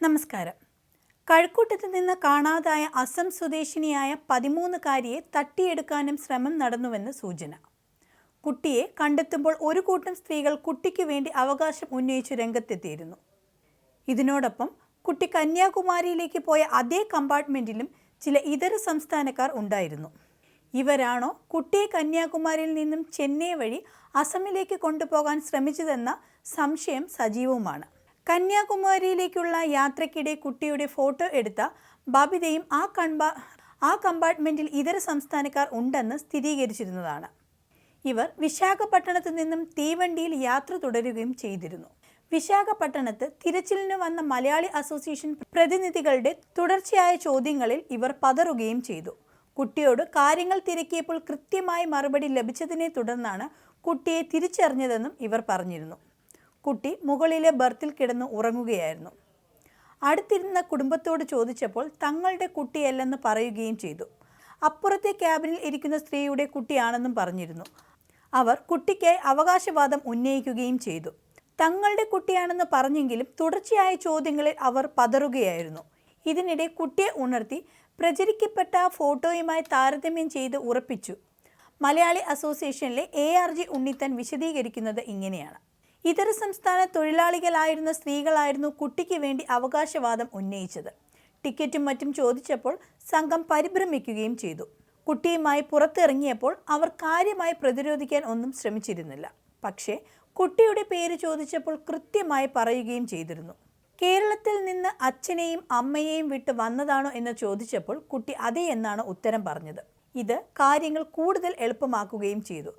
നമസ്കാരം. കഴക്കൂട്ടത്ത് നിന്ന് കാണാതായ അസം സ്വദേശിനിയായ പതിമൂന്നുകാരിയെ തട്ടിയെടുക്കാനും ശ്രമം നടന്നുവെന്ന് സൂചന. കുട്ടിയെ കണ്ടെത്തുമ്പോൾ ഒരു കൂട്ടം സ്ത്രീകൾ കുട്ടിക്ക് വേണ്ടി അവകാശം ഉന്നയിച്ച് രംഗത്തെത്തിയിരുന്നു. ഇതിനോടൊപ്പം കുട്ടി കന്യാകുമാരിയിലേക്ക് പോയ അതേ കമ്പാർട്ട്മെന്റിലും ചില ഇതര സംസ്ഥാനക്കാർ ഉണ്ടായിരുന്നു. ഇവരാണോ കുട്ടിയെ കന്യാകുമാരിയിൽ നിന്നും ചെന്നൈ വഴി അസമിലേക്ക് കൊണ്ടുപോകാൻ ശ്രമിച്ചതെന്ന സംശയം സജീവവുമാണ്. കന്യാകുമാരിയിലേക്കുള്ള യാത്രയ്ക്കിടെ കുട്ടിയുടെ ഫോട്ടോ എടുത്ത ബബിതയും ആ കൺപാ ആ കമ്പാർട്ട്മെന്റിൽ ഇതര സംസ്ഥാനക്കാർ ഉണ്ടെന്ന് സ്ഥിരീകരിച്ചിരുന്നതാണ്. ഇവർ വിശാഖപട്ടണത്ത് നിന്നും തീവണ്ടിയിൽ യാത്ര തുടരുകയും ചെയ്തിരുന്നു. വിശാഖപട്ടണത്ത് തിരച്ചിലിന് വന്ന മലയാളി അസോസിയേഷൻ പ്രതിനിധികളുടെ തുടർച്ചയായ ചോദ്യങ്ങളിൽ ഇവർ പതറുകയും ചെയ്തു. കുട്ടിയോട് കാര്യങ്ങൾ തിരക്കിയപ്പോൾ കൃത്യമായി മറുപടി ലഭിച്ചതിനെ തുടർന്നാണ് കുട്ടിയെ തിരിച്ചറിഞ്ഞതെന്നും ഇവർ പറഞ്ഞിരുന്നു. കുട്ടി മുകളിലെ ബർത്തിൽ കിടന്ന് ഉറങ്ങുകയായിരുന്നു. അടുത്തിരുന്ന കുടുംബത്തോട് ചോദിച്ചപ്പോൾ തങ്ങളുടെ കുട്ടിയല്ലെന്ന് പറയുകയും ചെയ്തു. അപ്പുറത്തെ ക്യാബിനിൽ ഇരിക്കുന്ന സ്ത്രീയുടെ കുട്ടിയാണെന്നും പറഞ്ഞിരുന്നു. അവർ കുട്ടിക്കായി അവകാശവാദം ഉന്നയിക്കുകയും ചെയ്തു. തങ്ങളുടെ കുട്ടിയാണെന്ന് പറഞ്ഞെങ്കിലും തുടർച്ചയായ ചോദ്യങ്ങളിൽ അവർ പതറുകയായിരുന്നു. ഇതിനിടെ കുട്ടിയെ ഉണർത്തി പ്രചരിക്കപ്പെട്ട ഫോട്ടോയുമായി താരതമ്യം ചെയ്ത് ഉറപ്പിച്ചു. മലയാളി അസോസിയേഷനിലെ എ ആർ ജി ഉണ്ണിത്തൻ വിശദീകരിക്കുന്നത് ഇങ്ങനെയാണ്. ഇതര സംസ്ഥാന തൊഴിലാളികളായിരുന്ന സ്ത്രീകളായിരുന്നു കുട്ടിക്ക് വേണ്ടി അവകാശവാദം ഉന്നയിച്ചത്. ടിക്കറ്റും മറ്റും ചോദിച്ചപ്പോൾ സംഘം പരിഭ്രമിക്കുകയും ചെയ്തു. കുട്ടിയുമായി പുറത്തിറങ്ങിയപ്പോൾ അവർ കാര്യമായി പ്രതിരോധിക്കാൻ ഒന്നും ശ്രമിച്ചിരുന്നില്ല. പക്ഷേ കുട്ടിയുടെ പേര് ചോദിച്ചപ്പോൾ കൃത്യമായി പറയുകയും ചെയ്തിരുന്നു. കേരളത്തിൽ നിന്ന് അച്ഛനെയും അമ്മയെയും വിട്ട് വന്നതാണോ എന്ന് ചോദിച്ചപ്പോൾ കുട്ടി അതെ എന്നാണ് ഉത്തരം പറഞ്ഞത്. ഇത് കാര്യങ്ങൾ കൂടുതൽ എളുപ്പമാക്കുകയും ചെയ്തു.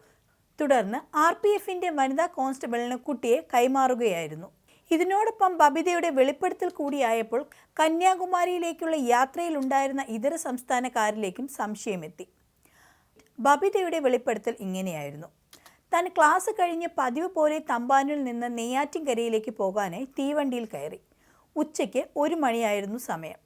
തുടർന്ന് ആർ പി എഫിന്റെ വനിതാ കോൺസ്റ്റബിളിന് കുട്ടിയെ കൈമാറുകയായിരുന്നു. ഇതിനോടൊപ്പം ബബിതയുടെ വെളിപ്പെടുത്തൽ കൂടിയായപ്പോൾ കന്യാകുമാരിയിലേക്കുള്ള യാത്രയിലുണ്ടായിരുന്ന ഇതര സംസ്ഥാനക്കാരിലേക്കും സംശയമെത്തി. ബബിതയുടെ വെളിപ്പെടുത്തൽ ഇങ്ങനെയായിരുന്നു. താൻ ക്ലാസ് കഴിഞ്ഞ് പതിവ് പോലെ തമ്പാനിൽ നിന്ന് നെയ്യാറ്റിൻകരയിലേക്ക് പോകാനായി തീവണ്ടിയിൽ കയറി. ഉച്ചയ്ക്ക് ഒരു മണിയായിരുന്നു സമയം.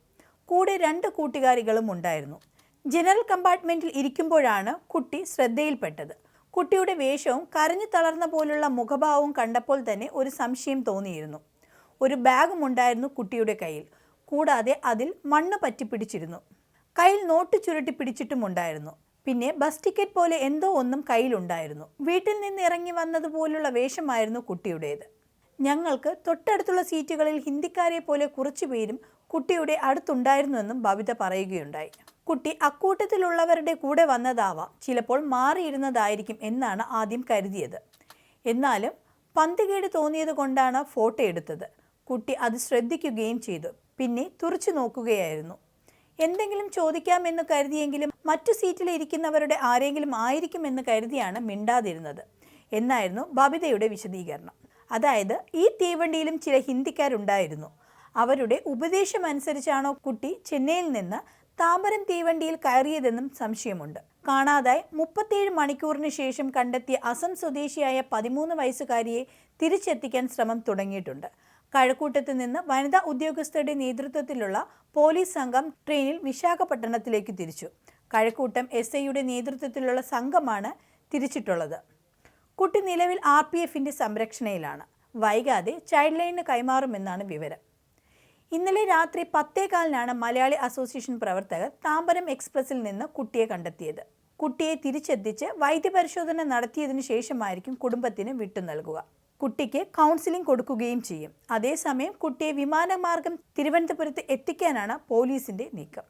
കൂടെ രണ്ട് കൂട്ടുകാരികളും ഉണ്ടായിരുന്നു. ജനറൽ കമ്പാർട്ട്മെന്റിൽ ഇരിക്കുമ്പോഴാണ് കുട്ടി ശ്രദ്ധയിൽപ്പെട്ടത്. കുട്ടിയുടെ വേഷവും കരഞ്ഞു തളർന്ന പോലുള്ള മുഖഭാവവും കണ്ടപ്പോൾ തന്നെ ഒരു സംശയം തോന്നിയിരുന്നു. ഒരു ബാഗും ഉണ്ടായിരുന്നു കുട്ടിയുടെ കയ്യിൽ. കൂടാതെ അതിൽ മണ്ണ് പറ്റിപ്പിടിച്ചിരുന്നു. കയ്യിൽ നോട്ട് ചുരുട്ടി പിടിച്ചിട്ടുമുണ്ടായിരുന്നു പിന്നെ ബസ് ടിക്കറ്റ് പോലെ എന്തോ ഒന്നും കയ്യിലുണ്ടായിരുന്നു വീട്ടിൽ നിന്ന് ഇറങ്ങി വന്നതുപോലുള്ള വേഷമായിരുന്നു കുട്ടിയുടേത്. ഞങ്ങൾക്ക് തൊട്ടടുത്തുള്ള സീറ്റുകളിൽ ഹിന്ദിക്കാരെ പോലെ കുറച്ചു പേരും കുട്ടിയുടെ അടുത്തുണ്ടായിരുന്നുവെന്നും ബബിത പറയുകയുണ്ടായി. കുട്ടി അക്കൂട്ടത്തിലുള്ളവരുടെ കൂടെ വന്നതാവാം. ചിലപ്പോൾ മാറിയിരുന്നതായിരിക്കും എന്നാണ് ആദ്യം കരുതിയത്. എന്നാലും പന്തുകേട് തോന്നിയത് കൊണ്ടാണ് ഫോട്ടോ എടുത്തത്. കുട്ടി അത് ശ്രദ്ധിക്കുകയും ചെയ്തു. പിന്നെ തുറച്ചു നോക്കുകയായിരുന്നു. എന്തെങ്കിലും ചോദിക്കാമെന്ന് കരുതിയെങ്കിലും മറ്റു സീറ്റിലിരിക്കുന്നവരുടെ ആരെങ്കിലും ആയിരിക്കുമെന്ന് കരുതിയാണ് മിണ്ടാതിരുന്നത്. എന്നായിരുന്നു ബബിതയുടെ വിശദീകരണം. അതായത് ഈ തീവണ്ടിയിലും ചില ഹിന്ദിക്കാരുണ്ടായിരുന്നു. അവരുടെ ഉപദേശമനുസരിച്ചാണോ കുട്ടി ചെന്നൈയിൽ നിന്ന് താമരം തീവണ്ടിയിൽ കയറിയതെന്നും സംശയമുണ്ട്. കാണാതായി മുപ്പത്തിയേഴ് മണിക്കൂറിന് ശേഷം കണ്ടെത്തിയ അസം സ്വദേശിയായ പതിമൂന്ന് വയസ്സുകാരിയെ തിരിച്ചെത്തിക്കാൻ ശ്രമം തുടങ്ങിയിട്ടുണ്ട്. കഴക്കൂട്ടത്ത് നിന്ന് വനിതാ ഉദ്യോഗസ്ഥരുടെ നേതൃത്വത്തിലുള്ള പോലീസ് സംഘം ട്രെയിനിൽ വിശാഖപട്ടണത്തിലേക്ക് തിരിച്ചു. കഴക്കൂട്ടം എസ് ഐയുടെ നേതൃത്വത്തിലുള്ള സംഘമാണ് തിരിച്ചിട്ടുള്ളത്. കുട്ടി നിലവിൽ ആർ പി എഫിന്റെ സംരക്ഷണയിലാണ്. വൈകാതെ ചൈൽഡ് ലൈനിന് കൈമാറുമെന്നാണ് വിവരം. ഇന്നലെ രാത്രി പത്തേകാലിനാണ് മലയാളി അസോസിയേഷൻ പ്രവർത്തകർ താമ്പരം എക്സ്പ്രസിൽ നിന്ന് കുട്ടിയെ കണ്ടെത്തിയത്. കുട്ടിയെ തിരിച്ചെത്തിച്ച് വൈദ്യപരിശോധന നടത്തിയതിനു ശേഷമായിരിക്കും കുടുംബത്തിന് വിട്ടു നൽകുക. കുട്ടിക്ക് കൗൺസിലിംഗ് കൊടുക്കുകയും ചെയ്യും. അതേസമയം കുട്ടിയെ വിമാനമാർഗം തിരുവനന്തപുരത്ത് എത്തിക്കാനാണ് പോലീസിന്റെ നീക്കം.